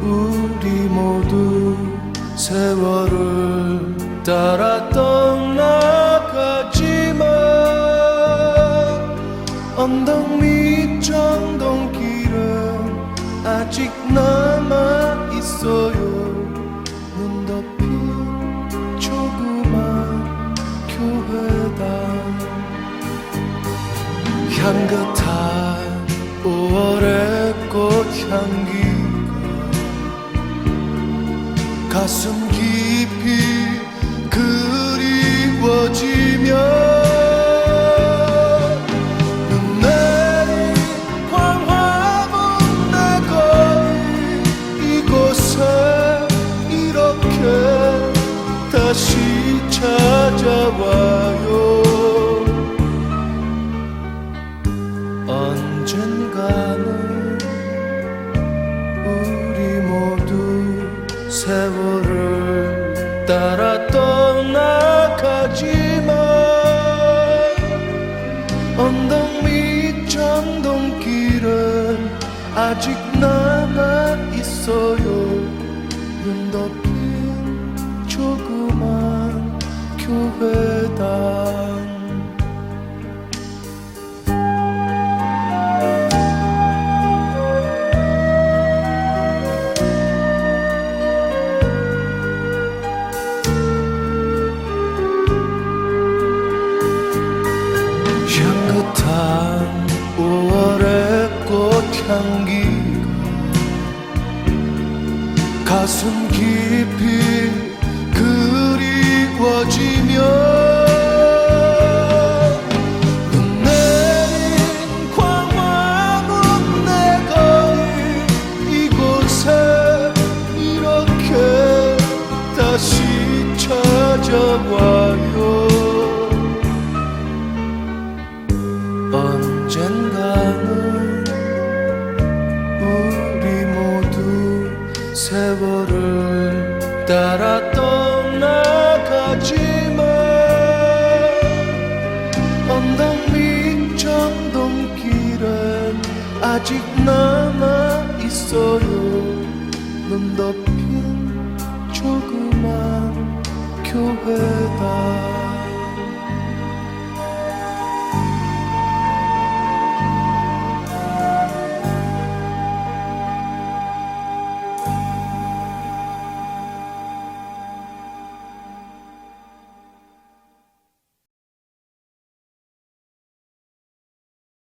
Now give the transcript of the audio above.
우리 모두 세월을 따라 떠나가지만 언덕 밑 정동길은 아직 남아 있어요. 눈 덮인 조그만 교회당 향긋한 5월의 꽃향기 가 가슴 깊이 그리워지며 다시 찾아와요. 언젠가는 세월을 따라 떠나가지만 언덕 밑 전동길은 아직 남아 있어요. 눈 덮인 조그만 교회당 향기가 가슴 깊이 그리워지며 세월을 따라 떠나가지만 언덕 밑 정동길엔 아직 남아 있어요. 눈 덮인 조그만 교회당